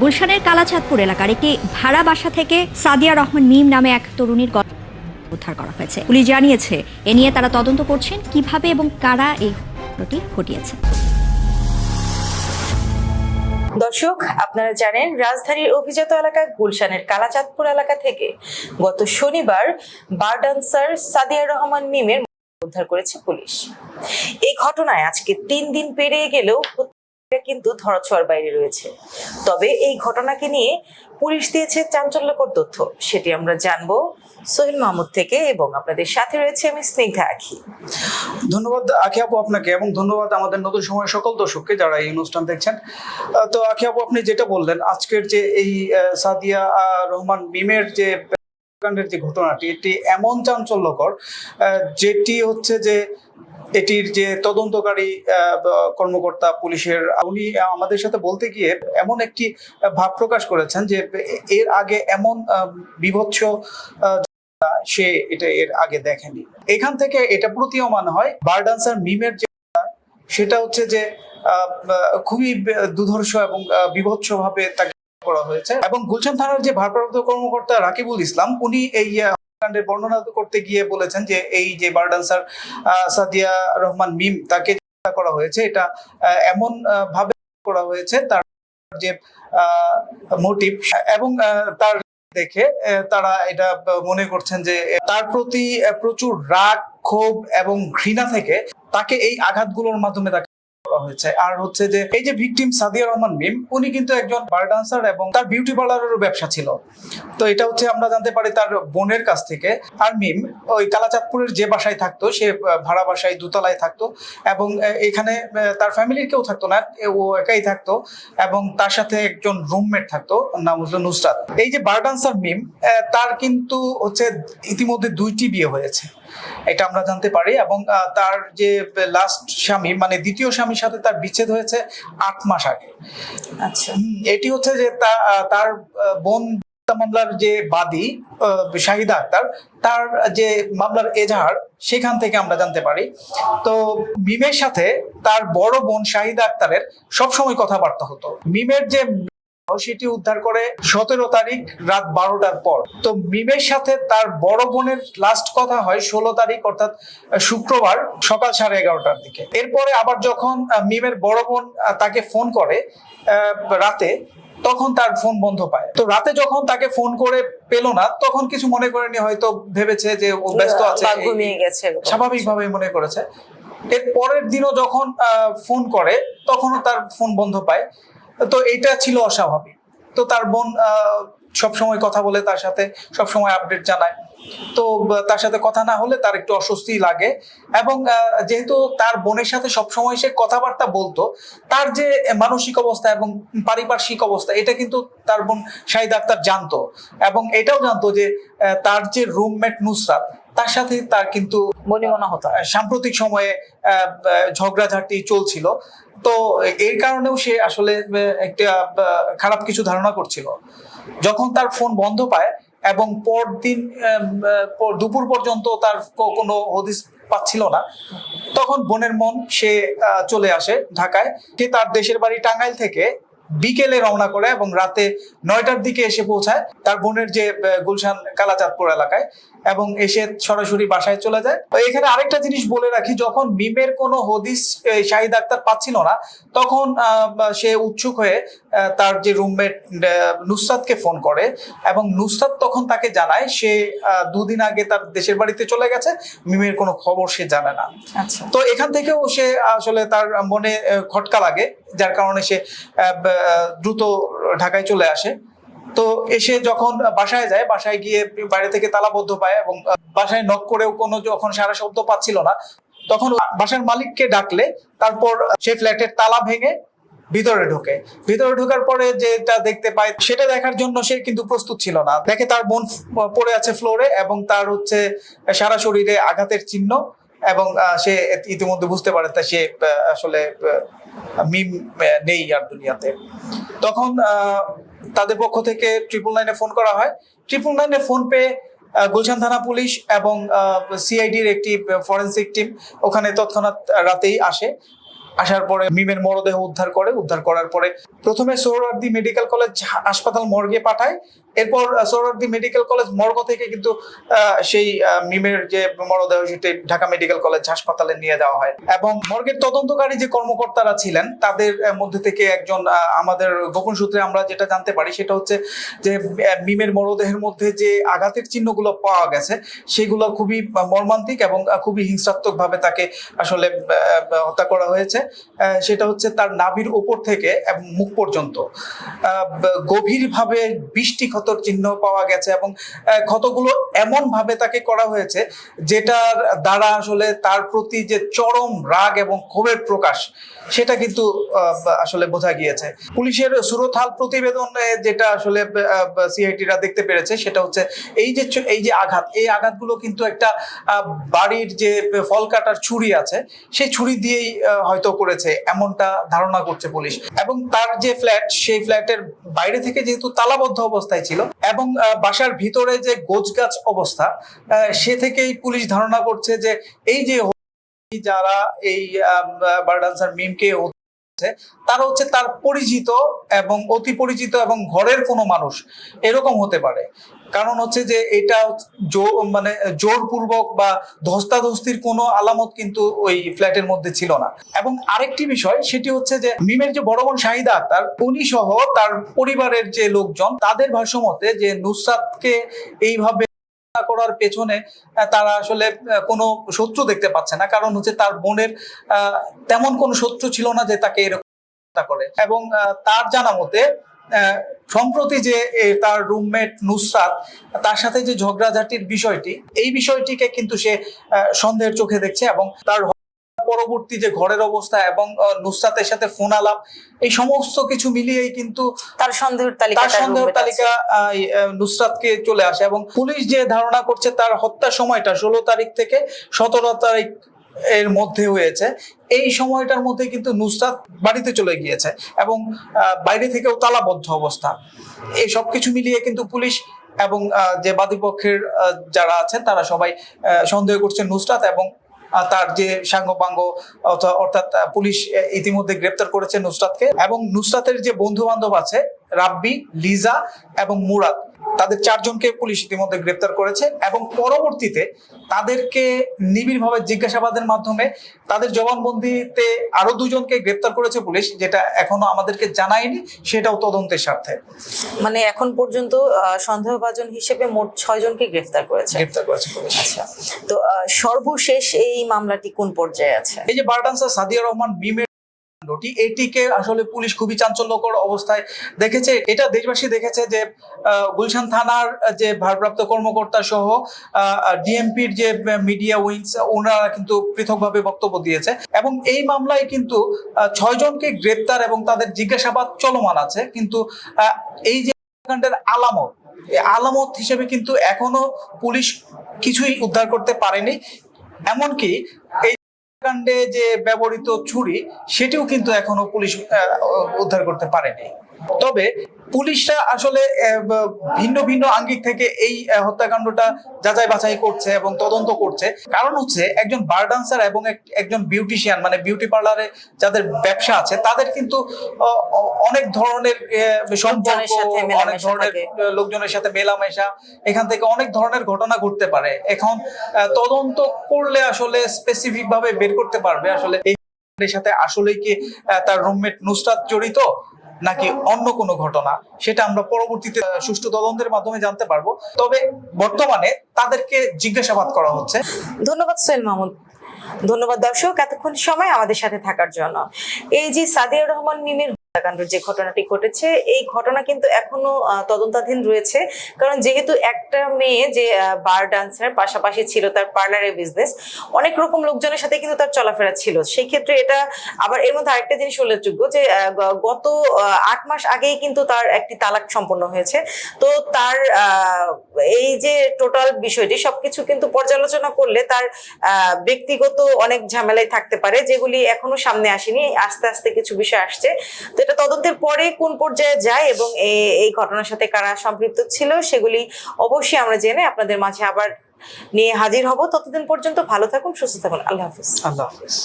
গুলশানের কালাচাঁদপুর এলাকার একটি ভাড়া বাসা থেকে সাদিয়া রহমান মিম নামে এক তরুণীর উদ্ধার করা হয়েছে। পুলিশ জানিয়েছে, এ নিয়ে তারা তদন্ত করছেন কীভাবে এবং কারা এই ঘটনাটি ঘটিয়েছে। দর্শক, আপনারা জানেন, রাজধানীর অভিজাত এলাকা গুলশানের কালাচাঁদপুর এলাকা থেকে গত শনিবার বার ডান্সার সাদিয়া রহমান মিমের উদ্ধার করেছে পুলিশ। এই ঘটনায় আজকে তিন দিন পেরিয়ে গেলেও কিন্তু ধরাছোঁয়ার বাইরে রয়েছে। তবে এই ঘটনাকে নিয়ে পুলিশ দিয়েছে চাঞ্চল্যকর তথ্য, সেটি আমরা জানব সোহেল মাহমুদ থেকে এবং আপনাদের সাথে রয়েছে আমি স্নিগ্ধা আখি। ধন্যবাদ আখি আপু আপনাকে এবং ধন্যবাদ আমাদের নতুন সময় সকল দর্শককে যারা এই অনুষ্ঠান দেখছেন। তো আখি আপু, আপনি যেটা বললেন, আজকের যে এই সাদিয়া রহমান মিমের যে হত্যাকাণ্ডের যে ঘটনাটি, এটি এমন চাঞ্চল্যকর যেটি হচ্ছে যে এটির যে তদন্তকারী কর্মকর্তা পুলিশের, উনি আমাদের সাথে বলতে গিয়ে এমন একটি ভাব প্রকাশ করেছেন যে এর আগে এমন বিভৎস সে এটা এর আগে দেখেনি। এখান থেকে এটা প্রতীয়মান হয় বার ডান্সার মিমের যে সেটা হচ্ছে যে খুবই দুধর্ষ এবং বিভৎস ভাবে তাকে করা হয়েছে। এবং গুলশান থানার যে ভারপ্রাপ্ত কর্মকর্তা রাকিবুল ইসলাম, উনি এই হত্যাকাণ্ডের বর্ণনা করতে গিয়ে বলেছেন যে এই যে বার ডান্সার সাদিয়া রহমান মিম, তাকে করা হয়েছে। এটা এমন ভাবে করা হয়েছে তার যে মোটিভ এবং তার দেখে তারা এটা মনে করছেন যে, তার প্রতি প্রচুর রাগ, ক্ষোভ এবং ঘৃণা থেকে তাকে এই আঘাতগুলোর মাধ্যমে তাকে করা হয়েছে। আর হচ্ছে যে, এই যে ভিকটিম সাদিয়া রহমান মিম উনি কিন্তু একজন বার ডান্সার এবং তার বিউটি পার্লারেরও ব্যবসা ছিল। তো এটা হচ্ছে আমরা জানতে পারি তার বোনের কাছ থেকে। আর মিম ওই কালাচাঁদপুরের যে বাসায় থাকতো, সে ভাড়া বাসায় দোতলায় থাকতো এবং এখানে তার ফ্যামিলির কেউ থাকতো না ও একাই থাকতো এবং তার সাথে একজন রুমমেট থাকতো, নাম হচ্ছে নুসরাত। এই যে বার ডান্সার মিম তার কিন্তু হচ্ছে ইতিমধ্যে দুইটি বিয়ে হয়েছে। এটা আমরা জানতে পারি এবং তার যে লাস্ট স্বামী মানে দ্বিতীয় স্বামীর সাথে তার বিচ্ছেদ হয়েছে আট মাস আগে। আচ্ছা। এটি হচ্ছে যে তার বোন মামলার যে বাদী শাহিদা আক্তার তার যে মামলার এজাহার সেখান থেকে আমরা জানতে পারি। তো মিমের সাথে তার বড় বোন শাহিদা আক্তারের সবসময় কথাবার্তা হতো। মিমের যে সেটি উদ্ধার করে সতেরো তারিখ রাত বারোটার পর। তো মিমের সাথে তার বড় বোনের লাস্ট কথা হয় ষোলো তারিখ অর্থাৎ শুক্রবার সকাল সাড়ে এগারোটার দিকে। এরপরে আবার যখন মিমের বড় বোন তাকে ফোন করে রাতে তখন তার ফোন বন্ধ পায়। তো রাতে যখন তাকে ফোন করে পেল না তখন কিছু মনে করেনি হয়তো ভেবেছে যে ও ব্যস্ত আছে। স্বাভাবিকভাবে মনে করেছে। এর পরের দিনও যখন আহ, ফোন করে তখনও তার ফোন বন্ধ পায়। তো এটা ছিল অস্বাভাবিক। তো তার বোন সবসময় কথা বলে তার সাথে, সবসময় আপডেট জানায়। তো তার সাথে কথা না হলে তার একটু অস্বস্তি লাগে এবং যেহেতু তার বোনের সাথে সবসময় সে কথাবার্তা বলতো, তার যে মানসিক অবস্থা এবং পারিপার্শ্বিক অবস্থা, এটা কিন্তু তার বোন শাহিদ আক্তার জানতো এবং এটাও জানতো যে তার যে রুমমেট নুসরাত তার সাথে তার কিন্তু মনে মনে হতো। সাম্প্রতিক সময়ে ঝগড়াঝাটি চলছিল। তো এর কারণেও সে আসলে একটা খারাপ কিছু ধারণা করছিল। যখন তার ফোন বন্ধ পায় এবং পরদিন দুপুর পর্যন্ত তার কোনো হদিস পাচ্ছিল না তখন বোনের মন সে চলে আসে ঢাকায়। সে তার দেশের বাড়ি টাঙ্গাইল থেকে বিকেলে রওনা করে এবং রাতে নয়টার দিকে এসে পৌঁছায় তার বোনের যে গুলশান কালাচাঁদপুর এলাকায়। এবং এসে সরাসরি বাসায় চলে যায়। তো এখানে আরেকটা জিনিস বলে রাখি যখন মিমের কোনো হদিস শাহিদ আক্তার পাচ্ছিল না তখন সে উৎসুক হয়ে তার যে রুমমেট নুসরাতকে ফোন করে এবং নুসরাত তখন তাকে জানায় সে দুদিন আগে তার দেশের বাড়িতে চলে গেছে মিমের কোনো খবর সে জানে না। আচ্ছা। তো এখান থেকেও সে আসলে তার মনে খটকা লাগে যার কারণে সে দ্রুত ঢাকায় চলে আসে। তো এসে যখন বাসায় যায়, বাসায় গিয়ে বাইরে থেকে তালাবদ্ধ পায় এবং বাসায় নক করেও কোনো যখন সারা শব্দ পাচ্ছিল না, তখন বাসার মালিককে ডাকলে তারপর সে ফ্ল্যাটের তালা ভেঙে ভিতরে ঢোকে। ভিতরে ঢোকার পরে যেটা দেখতে পায়, সেটা দেখার জন্য সে কিন্তু প্রস্তুত ছিল না। দেখে তার বোন পড়ে আছে ফ্লোরে এবং তার হচ্ছে সারা শরীরে আঘাতের চিহ্ন এবং সে ইতিমধ্যে বুঝতে পারে তা সে আসলে মিম নেই আর দুনিয়াতে। তখন তাদের পক্ষ থেকে ট্রিপল নাইনে ফোন করা হয়। ট্রিপল নাইনে ফোন পেয়ে গুলশান থানা পুলিশ এবং সিআইডির একটি ফরেন্সিক টিম ওখানে তৎক্ষণাৎ রাতেই আসে। আসার পরে মিমের মরদেহ উদ্ধার করে উদ্ধার করার পরে প্রথমে সোহরার্দি মেডিকেল কলেজ হাসপাতাল মর্গে পাঠায়। এরপর আহ, সোহরাওয়ার্দী মেডিকেল কলেজ মর্গ থেকে কিন্তু সেই মিমের যে মরদেহ সেটি ঢাকা মেডিকেল কলেজ হাসপাতালে নিয়ে যাওয়া হয়। এবং মর্গের তদন্তকারী যে কর্মকর্তারা ছিলেন তাদের মধ্যে থেকে একজন আমাদের গোপন সূত্রে আমরা যেটা জানতে পারি সেটা হচ্ছে যে মিমের মরদেহের মধ্যে যে আঘাতের চিহ্নগুলো পাওয়া গেছে সেগুলো খুবই মর্মান্তিক এবং খুবই হিংসাত্মক ভাবে তাকে আসলে হত্যা করা হয়েছে। সেটা হচ্ছে তার নাভির উপর থেকে এবং মুখ পর্যন্ত। গভীরভাবে বৃষ্টি ক্ষতর চিহ্ন পাওয়া গেছে এবং ক্ষতগুলো এমন ভাবে তাকে করা হয়েছে যেটার দ্বারা আসলে তার প্রতি যে চরম রাগ এবং ক্ষোভের প্রকাশ, সেটা কিন্তু আসলে বোঝা গিয়েছে। পুলিশের সুরথাল প্রতিবেদনে যেটা আসলে সিআইটিরা দেখতে পেরেছে, সেটা হচ্ছে এই যে এই যে আঘাত, এই আঘাতগুলো কিন্তু একটা বাড়ির যে ফল কাটার ছুরি আছে সেই ছুরি দিয়েই হয়তো করেছে, এমনটা ধারণা করছে পুলিশ। এবং তার যে ফ্ল্যাট, সেই ফ্ল্যাটের বাইরে থেকে যেহেতু তালাবদ্ধ অবস্থায় ছিল, এবং বাসার ভিতরে যে গোছগাছ অবস্থা সে থেকেই পুলিশ ধারণা করছে যে এই যে যারা এই বার্ডান্সার মিমকে তারা হচ্ছে তার পরিচিত এবং অতি পরিচিত এবং ঘরের কোনো মানুষ। এরকম হতে পারে। কারণ হচ্ছে যে এটা মানে জোরপূর্বক বা ধস্তাধস্তির কোনো আলামত কিন্তু ওই ফ্ল্যাটের মধ্যে ছিল না। এবং আরেকটি বিষয়, সেটি হচ্ছে যে মিমের যে বড় বোন শাহিদা আক্তার, উনি সহ তার পরিবারের যে লোকজন, তাদের ভাষ্যমতে যে নুসরাতকে এইভাবে করার পেছনে তারা আসলে কোনো শত্রু দেখতে পাচ্ছে না। কারণ হচ্ছে তার বোনের তেমন কোনো শত্রু ছিল না যে তাকে এরকম করে। এবং তার জানা মতে সম্প্রতি যে তার রুমমেট নুসরাত, তার সাথে যে ঝগড়াঝাটির বিষয়টি, এই বিষয়টিকে কিন্তু সে সন্দেহের চোখে দেখছে এবং তার পরবর্তী যে ঘরের অবস্থা এবং নুসরাতের সাথে ফোন আলাপ এই সমস্ত কিছু মিলিয়েই কিন্তু তার সন্দেহের তালিকা তার তার সন্দেহ roommate আছে। তালিকা নুসরাতকে চলে আসে এবং পুলিশ যে ধারণা করছে তার হত্যার সময়টা ষোলো তারিখ থেকে সতেরো তারিখ এর মধ্যে হয়েছে এই সময়টার মধ্যে কিন্তু নুসরাত বাড়িতে চলে গিয়েছে এবং বাইরে থেকেও তালাবদ্ধ অবস্থা এই সব কিছু মিলিয়ে কিন্তু পুলিশ এবং যে বাদীপক্ষের যারা আছেন তারা সবাই সন্দেহ করছে নুসরাত এবং তার যে সাঙ্গপাঙ্গ অর্থাৎ পুলিশ ইতিমধ্যে গ্রেপ্তার করেছে নুসরাতকে এবং নুসরাতের যে বন্ধু বান্ধব আছে, রাব্বি, লিজা এবং মুরাদ তাদের চারজনকে পুলিশ ইতিমধ্যে গ্রেপ্তার করেছে এবং পরবর্তীতে তাদেরকে নিবিড়ভাবে জিজ্ঞাসাবাদের মাধ্যমে তাদের জবানবন্দিতে আরও দুজনকে গ্রেপ্তার করেছে পুলিশ যেটা এখনও আমাদেরকে জানায়নি সেটাও তদন্তের স্বার্থে। মানে এখন পর্যন্ত সন্দেহভাজন হিসেবে মোট ছয় জনকে গ্রেফতার করেছে। গ্রেপ্তার করেছে পুলিশ। আচ্ছা। তো সর্বশেষ এই মামলাটি কোন পর্যায়ে আছে? এই যে বারডান্সার সাদিয়া রহমান মিমের কাণ্ডটি এটিকে আসলে পুলিশ খুবই চাঞ্চল্যকর অবস্থায় দেখেছে। এটা দেশবাসী দেখেছে যে গুলশান থানার যে ভারপ্রাপ্ত কর্মকর্তা সহ ডিএমপির যে মিডিয়া উইংস ওনারা কিন্তু পৃথকভাবে বক্তব্য দিয়েছে। এবং এই মামলায় কিন্তু আহ, ছয় জনকে গ্রেপ্তার এবং তাদের জিজ্ঞাসাবাদ চলমান আছে। কিন্তু এই যে হত্যাকাণ্ডের আলামত আলামত হিসেবে কিন্তু এখনও পুলিশ কিছুই উদ্ধার করতে পারেনি। এমনকি এই কাণ্ডে যে ব্যবহৃত ছুরি সেটিও কিন্তু এখনও পুলিশ উদ্ধার করতে পারেনি। তবে পুলিশরা আসলে ভিন্ন ভিন্ন আঙ্গিক থেকে এই হত্যাকাণ্ডটা যাচাই বাছাই করছে এবং তদন্ত করছে। কারণ হচ্ছে একজন বার ডান্সার এবং একজন বিউটিশিয়ান মানে বিউটি পার্লারে যাদের ব্যবসা আছে তাদের কিন্তু অনেক ধরনের সম্পর্ক সাথে অনেক ধরনের লোকজনের সাথে মেলামেশা এখান থেকে অনেক ধরনের ঘটনা ঘটতে পারে। এখন তদন্ত করলে আসলে স্পেসিফিক ভাবে বের করতে পারবে। আসলে এই সাথে আসলে কি তার রুমমেট নুসরাত জড়িত? নাকি অন্য কোনো ঘটনা, সেটা আমরা পরবর্তীতে সুষ্ঠু তদন্তের মাধ্যমে জানতে পারব। তবে বর্তমানে তাদেরকে জিজ্ঞাসাবাদ করা হচ্ছে। ধন্যবাদ সোহেল মাহমুদ ধন্যবাদ দর্শক, এতক্ষণ সময় আমাদের সাথে থাকার জন্য। এই যে সাদিয়া রহমান মিমের হত্যাকাণ্ড যে ঘটনাটি ঘটেছে, এই ঘটনা কিন্তু এখনও তদন্তাধীন রয়েছে। কারণ যেহেতু একটা মেয়ে যে বার ডান্সার পাশাপাশি ছিল তার পার্লারের বিজনেস অনেক রকম লোকজনের সাথে কিন্তু তার চলাফেরা ছিল। সেই ক্ষেত্রে এটা আবার এর মধ্যে আরেকটা জিনিস উল্লেখযোগ্য যে গত আট মাস আগেই কিন্তু তার একটি তালাক সম্পন্ন হয়েছে। তো তার এই যে টোটাল বিষয়টি, সবকিছু কিন্তু পর্যালোচনা করলে তার ব্যক্তিগত অনেক ঝামেলায় থাকতে পারে, যেগুলি এখনও সামনে আসেনি। আস্তে আস্তে কিছু বিষয় আসছে। তো এটা তদন্তের পরে কোন পর্যায়ে যায় এবং এই ঘটনার সাথে কারা সম্পৃক্ত ছিল সেগুলি অবশ্যই আমরা জেনে আপনাদের মাঝে আবার নিয়ে হাজির হব। ততদিন পর্যন্ত ভালো থাকুন, সুস্থ থাকুন। আল্লাহ হাফিজ। আল্লাহ হাফিজ।